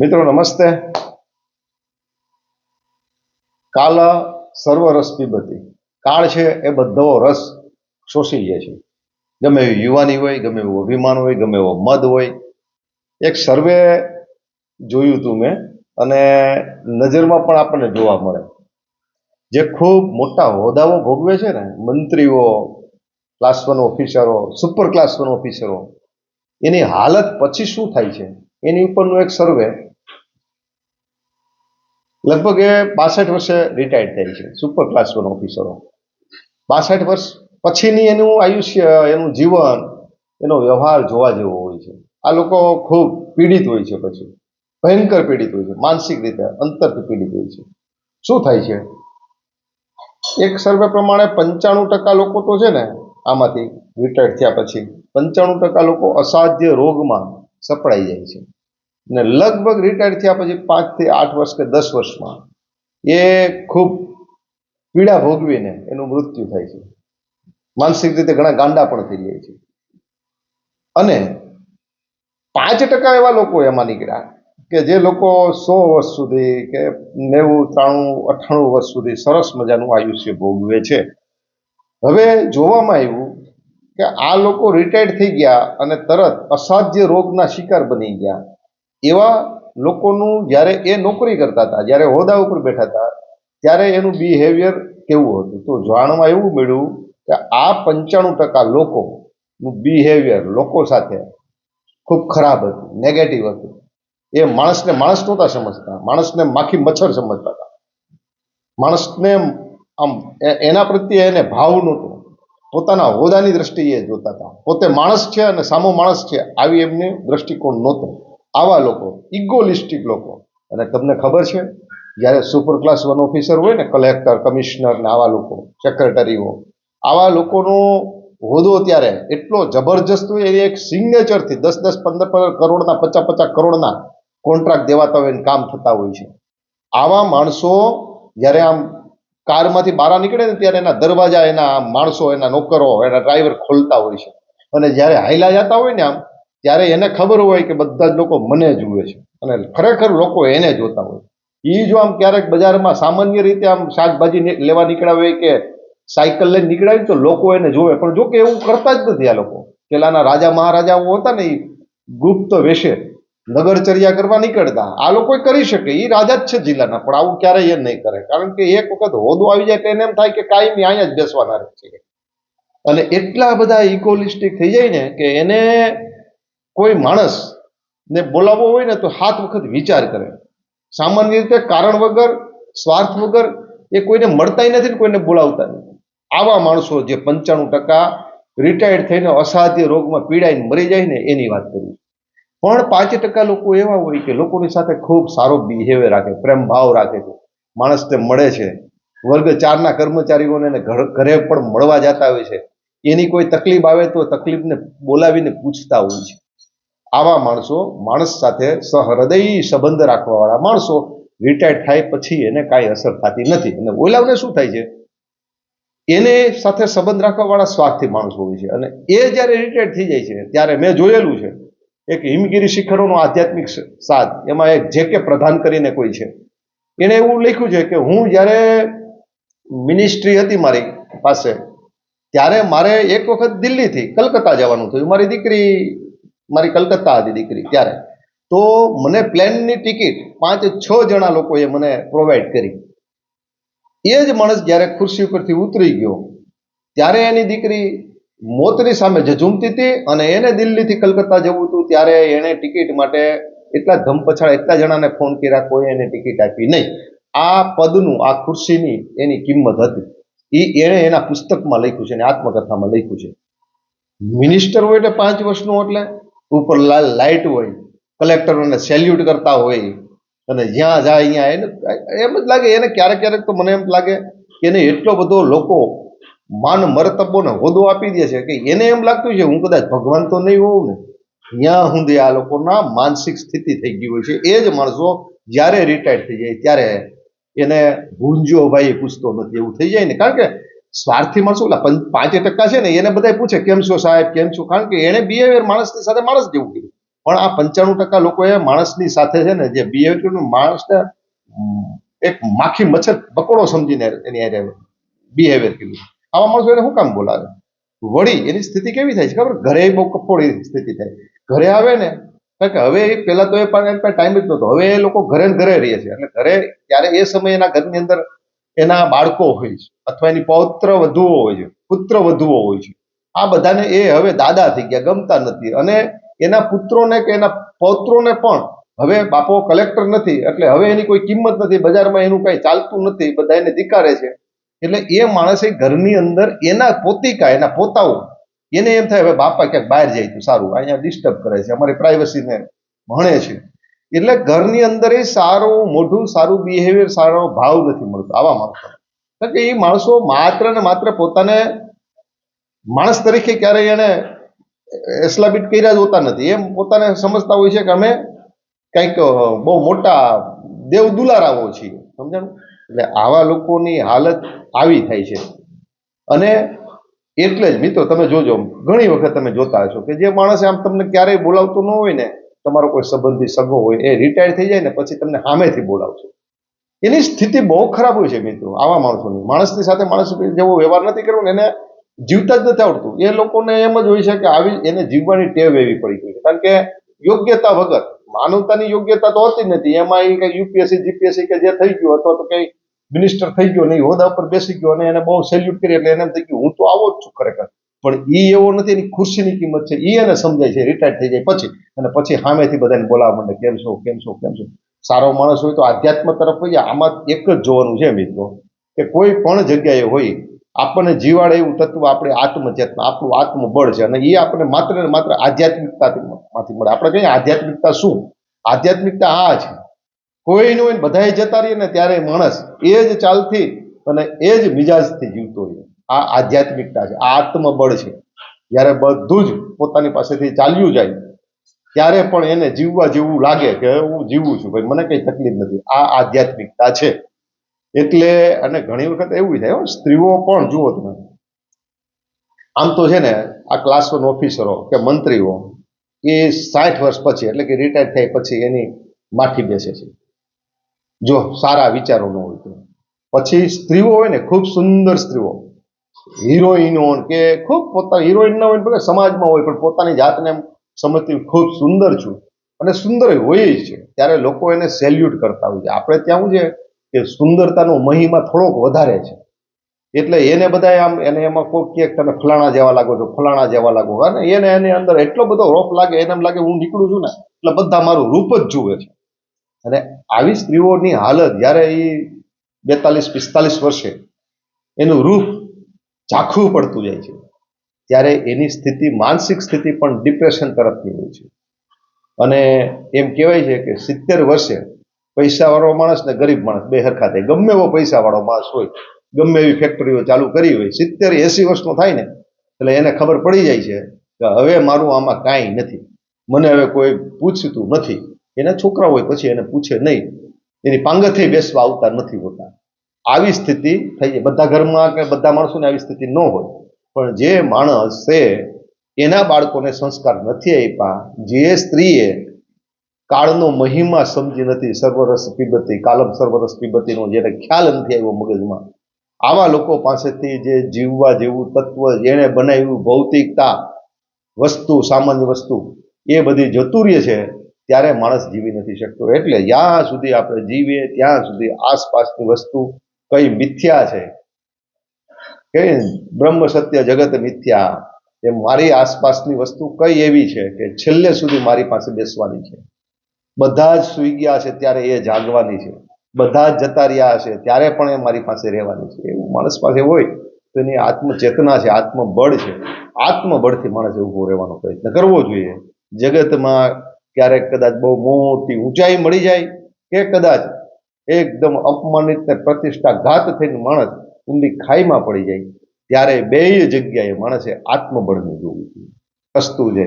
મિત્રો, નમસ્તે. કાલ સર્વ રસ પીબતી. કાળ છે એ બધો રસ શોષી લે છે. ગમે એવી યુવાની હોય, ગમે એવું અભિમાન હોય, ગમે એવો મદ હોય. એક સર્વે જોયું હતું મેં, અને નજરમાં પણ આપણને જોવા મળે. જે ખૂબ મોટા હોદ્દાઓ ભોગવે છે ને, મંત્રીઓ ક્લાસ વન ઓફિસરો સુપર ક્લાસ વન ઓફિસરો એની હાલત પછી શું થાય છે? એની ઉપરનું એક સર્વે લગભગ એ બાસઠ વર્ષે રિટાયર્ડ થાય છે. સુપર ક્લાસ વન ઓફિસરો બાસઠ વર્ષ પછીની એનું આયુષ્ય, એનું જીવન, એનો વ્યવહાર જોવા જેવો હોય છે. આ લોકો ખૂબ પીડિત હોય છે પછી. ભયંકર પીડિત હોય છે. માનસિક રીતે અંતરથી પીડિત હોય છે. શું થાય છે? એક સર્વે પ્રમાણે પંચાણું ટકા લોકો તો છે ને આમાંથી રિટાયર્ડ થયા પછી પંચાણું ટકા લોકો અસાધ્ય રોગમાં સપડાઈ જાય છે. ને લગભગ રિટાયર્ડ થયા પછી પાંચથી આઠ વર્ષ કે દસ વર્ષમાં એ ખૂબ પીડા ભોગવીને એનું મૃત્યુ થાય છે. માનસિક રીતે ઘણા ગાંડા પણ થઈ જાય છે. અને પાંચ ટકા એવા લોકો એમાં નીકળ્યા કે જે લોકો સો વર્ષ સુધી કે નેવું, ત્રાણું, અઠ્ઠાણું વર્ષ સુધી સરસ મજાનું આયુષ્ય ભોગવે છે. હવે જોવામાં આવ્યું કે આ લોકો રિટાયર્ડ થઈ ગયા અને તરત અસાધ્ય રોગના શિકાર બની ગયા. એવા લોકોનું જ્યારે એ નોકરી કરતા હતા, જ્યારે હોદ્દા ઉપર બેઠા હતા, ત્યારે એનું બિહેવિયર કેવું હતું? તો જાણવા એવું મળ્યું કે આ પંચાણું ટકા લોકોનું બિહેવિયર લોકો સાથે ખૂબ ખરાબ હતું નેગેટિવ હતું. એ માણસને માણસ નહોતા સમજતા, માણસને માખી મચ્છર સમજતા હતા. માણસને આમ એના પ્રત્યે એને ભાવ નહોતો. પોતાના હોદાની દ્રષ્ટિએ જોતા હતા. પોતે માણસ છે અને સામો માણસ છે, આવી એમને દ્રષ્ટિકોણ નહોતો. આવા લોકો ઇગોલિસ્ટિક લોકો. અને તમને ખબર છે, જ્યારે સુપર ક્લાસ વન ઓફિસર હોય ને, કલેક્ટર, કમિશનર ને આવા લોકો સેક્રેટરીઓ આવા લોકોનો હોદ્દો ત્યારે એટલો જબરજસ્ત હોય એ એક સિગ્નેચરથી દસ દસ, પંદર પંદર કરોડના, પચાસ પચાસ કરોડના કોન્ટ્રાક્ટ દેવાતા હોય કામ થતા હોય છે. આવા માણસો જ્યારે આમ કારમાંથી બહાર નીકળે ને ત્યારે એના દરવાજા, એના માણસો, એના નોકરો, એના ડ્રાઈવર ખોલતા હોય છે. અને જ્યારે હાઈલા જતા હોય ને આમ ત્યારે એને ખબર હોય કે બધા જ લોકો મને જુએ છે. અને ખરેખર લોકો એને જોતા હોય. એ જો આમ ક્યારેક બજારમાં સામાન્ય રીતે આમ શાકભાજી લેવા નીકળ્યા હોય કે સાયકલ લઈને નીકળાવી તો લોકો એને જોવે. પણ જો કે એવું કરતા જ નથી આ લોકો. પેલાના રાજા મહારાજાઓ હતા ને એ ગુપ્ત વેશે નગરચર્યા કરવા નીકળતા. આ લોકો કરી શકે. એ રાજા જ છે જિલ્લાના. પણ આવું ક્યારેય એ નહીં કરે. કારણ કે એક વખત હોદો આવી જાય તો એને એમ થાય કે કાયમી અહીંયા જ બેસવાના રહે છે. અને એટલા બધા ઇકોલિસ્ટિક થઈ જાય ને કે એને કોઈ માણસ ને બોલાવવો હોય ને તો સાત વખત વિચાર કરે. સામાન્ય રીતે કારણ વગર, સ્વાર્થ વગર એ કોઈને મળતાય નથી ને કોઈને બોલાવતા નથી. આવા માણસો જે પંચાણું ટકા રિટાયર્ડ થઈને અસાધ્ય રોગમાં પીડાઈને મરી જાય ને એની વાત કરું પણ પાંચ ટકા લોકો એવા હોય કે લોકોની સાથે ખૂબ સારો બિહેવિયર રાખે, પ્રેમ ભાવ રાખે છે. માણસને મળે છે. વર્ગ ચારના કર્મચારીઓને ઘરે પણ મળવા જતા હોય છે. એની કોઈ તકલીફ આવે તો તકલીફને બોલાવીને પૂછતા હોય છે. આવા માણસો માણસ સાથે સહૃદય સંબંધ રાખવાવાળા માણસો રિટાયર્ડ થાય પછી એને કાંઈ અસર થતી નથી. અને ઓલાવને શું થાય છે? એને સાથે સંબંધ રાખવાવાળા સ્વાર્થી માણસો હોય છે. અને એ જ્યારે રિટાયર્ડ થઈ જાય છે, ત્યારે મેં જોયેલું છે, એક હિમગીરી શિખરોનો આધ્યાત્મિક સાથ એમાં એક જે કે પ્રધાન કરીને કોઈ છે. એણે એવું લખ્યું છે કે હું જ્યારે મિનિસ્ટ્રી હતી મારી પાસે, ત્યારે મારે એક વખત દિલ્હીથી કલકત્તા જવાનું થયું. મારી દીકરી મારી કલકત્તા હતી દીકરી ત્યારે. તો મને પ્લેનની ટિકિટ પાંચ છ જણા લોકોએ મને પ્રોવાઈડ કરી. એ જ માણસ જ્યારે ખુરશી ઉપરથી ઉતરી ગયો, ત્યારે એની દીકરી મોતની સામે ઝઝૂમતી હતી અને એને દિલ્હીથી કલકત્તા જવું હતું, ત્યારે એણે ટિકિટ માટે એટલા ધમપછાડ એટલા જણાને ફોન કર્યા, કોઈ એને ટિકિટ આપી નહીં. આ પદનું, આ ખુરશીની એની કિંમત હતી. એ એણે એના પુસ્તકમાં લખ્યું છે અને આત્મકથામાં લખ્યું છે. મિનિસ્ટર હોય એટલે પાંચ વર્ષનું એટલે ઉપર લાલ લાઇટ હોય, કલેક્ટરોને સેલ્યુટ કરતા હોય, અને જ્યાં જાય અહીંયા એને એમ જ લાગે, એને ક્યારેક ક્યારેક તો મને એમ લાગે કે એને એટલો બધો લોકો માન મરતબોને હોદો આપી દે છે કે એને એમ લાગતું છે, હું કદાચ ભગવાન તો નહીં હોઉં ને. ત્યાં સુધી આ લોકોના માનસિક સ્થિતિ થઈ ગઈ હોય છે. એ જ માણસો જ્યારે રિટાયર્ડ થઈ જાય, ત્યારે એને ભૂંજો ભાઈ પૂછતો નથી, એવું થઈ જાય ને. કારણ કે સ્વાર્થી માણસો એટલે પાંચે ટકા છે ને, એને બધા પૂછે, કેમ છો સાહેબ? કેમ છો? કારણ કે એને બિહેવિયર માણસની સાથે માણસ જેવું કર્યું પણ આ પંચાણું ટકા લોકોએ માણસની સાથે છે ને, જે બિહેવિયર માણસને એક માખી મચ્છર બકોડો સમજીને એની હારે બિહેવિયર કર્યું આવા માણસો એને શું કામ બોલાવે? વળી એની સ્થિતિ કેવી થાય છે? ખબર? ઘરે બહુ કફોડી સ્થિતિ થાય. ઘરે આવે ને, કારણ કે હવે એ પહેલા તો એ પણ ટાઈમ જ નહોતો. હવે એ લોકો ઘરે ઘરે રહે છે. એટલે ઘરે, ત્યારે એ સમયે એના ઘરની અંદર એના બાળકો હોય છે, અથવા એની પૌત્ર વધુઓ હોય છે, પુત્ર વધુઓ હોય છે. આ બધાને એ હવે દાદા થઈ ગયા, ગમતા નથી. અને એના પુત્રોને કે એના પૌત્રોને પણ હવે બાપો કલેક્ટર નથી, એટલે હવે એની કોઈ કિંમત નથી, બજારમાં એનું કઈ ચાલતું નથી, બધા એને ધિકારે છે. એટલે એ માણસે ઘરની અંદર એના પોતિકા, એના પોતાઓ, એને એમ થાય, હવે બાપા ક્યાંક બહાર જાય તો સારું, અહીંયા ડિસ્ટર્બ કરે છે, અમારી પ્રાઇવસીને ભણે છે. એટલે ઘરની અંદર એ સારું, મોઢું, સારું બિહેવિયર સારો ભાવ નથી મળતો, આવા માણસો. કારણ કે એ માણસો માત્ર ને માત્ર પોતાને માણસ તરીકે ક્યારેય એને એસ્લાબિટ કર્યા જ હોતા નથી. એમ પોતાને સમજતા હોય છે કે અમે કંઈક બહુ મોટા દેવ દુલારાઓ છીએ. સમજાણું? એટલે આવા લોકોની હાલત આવી થાય છે. અને એટલે જ મિત્રો તમે જોજો, ઘણી વખત તમે જોતા હશો કે જે માણસે આમ તમને ક્યારેય બોલાવતું ન હોય ને તમારો કોઈ સંબંધી સગો હોય એ રિટાયર થઈ જાય ને પછી તમને સામેથી બોલાવશે. એની સ્થિતિ બહુ ખરાબ હોય છે મિત્રો, આવા માણસોની. માણસની સાથે માણસ જેવો વ્યવહાર નથી કરવો ને એને જીવતા જ નથી આવડતું. એ લોકોને એમ જ હોય છે કે આવી એને જીવવાની ટેવ એવી પડી ગઈ છે. કારણ કે યોગ્યતા વગર, માનવતાની યોગ્યતા તો હોતી જ નથી. એમાં એ કઈ યુપીએસસી જીપીએસસી કે જે થઈ ગયું અથવા તો કઈ મિનિસ્ટર થઈ ગયો નહીં હોદા ઉપર બેસી ગયો અને એને બહુ સેલ્યુટ કરી એટલે એને એમ થઈ ગયું, હું તો આવો જ છું ખરેખર. પણ ઈ એવો નથી, એની ખુરશીની કિંમત છે, ઈ એને સમજાય છે રિટાયર થઈ જાય પછી. અને પછી સામેથી બધાને બોલાવવા માંડે, કેમ છો કેમ છો કેમ છો. સારો માણસ હોય તો આધ્યાત્મ તરફ હોય, આમાં એક જ જોવાનું છે મિત્રો, કે કોઈ પણ જગ્યાએ હોય, આપણને જીવાડે એવું તત્વ આપણે આત્મચેતના, આપણું આત્મબળ છે, અને એ આપણને માત્ર ને માત્ર આધ્યાત્મિકતાથી માંથી મળે. આપણે કહીએ આધ્યાત્મિકતા શું? આધ્યાત્મિકતા આ છે. કોઈ નું હોય ને બધાય જતા રહીએ ને ત્યારે માણસ એ જ ચાલથી અને એ જ મિજાજથી જીવતો હોય. આ આધ્યાત્મિકતા છે, આ આત્મબળ છે. જ્યારે બધું જ પોતાની પાસેથી ચાલ્યું જાય, ત્યારે પણ એને જીવવા જેવું લાગે કે હું જીવું છું, ભાઈ મને કઈ તકલીફ નથી. આ આધ્યાત્મિકતા છે. એટલે, અને ઘણી વખત એવું થાય સ્ત્રીઓ પણ, જુઓ તમે. આમ તો છે ને, આ ક્લાસ વન ઓફિસરો કે મંત્રીઓ, એ સાઠ વર્ષ પછી, એટલે કે રિટાયર થાય પછી એની માઠી બેસે છે. જો સારા વિચારો ન હોય તો. પછી સ્ત્રીઓ હોય ને, ખૂબ સુંદર સ્ત્રીઓ. હિરોઈનો કે ખૂબ પોતા હિરોઈન ના હોય સમાજમાં હોય, પણ પોતાની જાતને સમજતી ખૂબ સુંદર છું. અને સુંદર હોય છે. ત્યારે લોકો એને સેલ્યુટ કરતા હોય છે. આપણે ત્યાં શું છે કે સુંદરતાનો મહિમા થોડોક વધારે છે. એટલે એને બધા આમ, એને એમાં કોઈ કે તમે ફલાણા જેવા લાગો છો, ફલાણા જેવા લાગો અને એને એની અંદર એટલો બધો રોપ લાગે, એને એમ લાગે હું નીકળું છું ને, એટલે બધા મારું રૂપ જ જુએ છે. અને આવી સ્ત્રીઓની હાલત જ્યારે એ બેતાલીસ, પિસ્તાલીસ વર્ષે એનું રૂપ ઝાંખું પડતું જાય છે. ત્યારે એની સ્થિતિ, માનસિક સ્થિતિ પણ ડિપ્રેશન તરફની હોય છે. અને એમ કહેવાય છે કે સિત્તેર વર્ષે પૈસાવાળો માણસ ને ગરીબ માણસ, બે હરખા થાય. ગમે એવો પૈસાવાળો માણસ હોય, ગમે એવી ફેક્ટરીઓ ચાલુ કરી હોય, સિત્તેર એસી વર્ષનો થાય ને, એટલે એને ખબર પડી જાય છે કે હવે મારું આમાં કાંઈ નથી. મને હવે કોઈ પૂછતું નથી. એના છોકરા હોય, પછી એને પૂછે નહીં. એની પાંગથે બેસવા આવતા નથી હોતા. આવી સ્થિતિ થઈ જાય. બધા ઘરમાં કે બધા માણસોને આવી સ્થિતિ ન હોય. પણ જે માણસ છે, એના બાળકોને સંસ્કાર નથી આપ્યા. જે સ્ત્રીએ કાળનો મહિમા સમજી નથી, સર્વરસ પીબતી, કાલમ સર્વરસ પીબતીનો જેને ખ્યાલ નથી આવ્યો મગજમાં, આવા લોકો પાસેથી જે જીવવા જેવું તત્વ, જેણે બનાવ્યું ભૌતિકતા, વસ્તુ, સામાન્ય વસ્તુ, એ બધી જતું રહે છે, ત્યારે માણસ જીવી નથી શકતો. એટલે જ્યાં સુધી આપણે જીવીએ, ત્યાં સુધી આસપાસની વસ્તુ કઈ મિથ્યા છે? કે બ્રહ્મ સત્ય જગત મિથ્યા? એ મારી આસપાસની વસ્તુ કઈ એવી છે કે છેલ્લે સુધી મારી પાસે બેસવાની છે? બધા જ સુઈ ગયા છે ત્યારે એ જાગવાની છે. બધા જ જતા રહ્યા હશે ત્યારે પણ એ મારી પાસે રહેવાની છે. એવું માણસ પાસે હોય તો એની આત્મચેતના છે, આત્મબળ છે. આત્મબળથી માણસ ઊભો રહેવાનો પ્રયત્ન કરવો જોઈએ. જગતમાં ક્યારેક કદાચ બહુ મોટી ઊંચાઈ મળી જાય કે કદાચ એકદમ અપમાનિત ને પ્રતિષ્ઠાઘાત થઈને માણસ ઊંડી ખાઈમાં પડી જાય. ત્યારે બે જગ્યાએ માણસે આત્મબળને જોવું જોઈએ અસ્તુ જય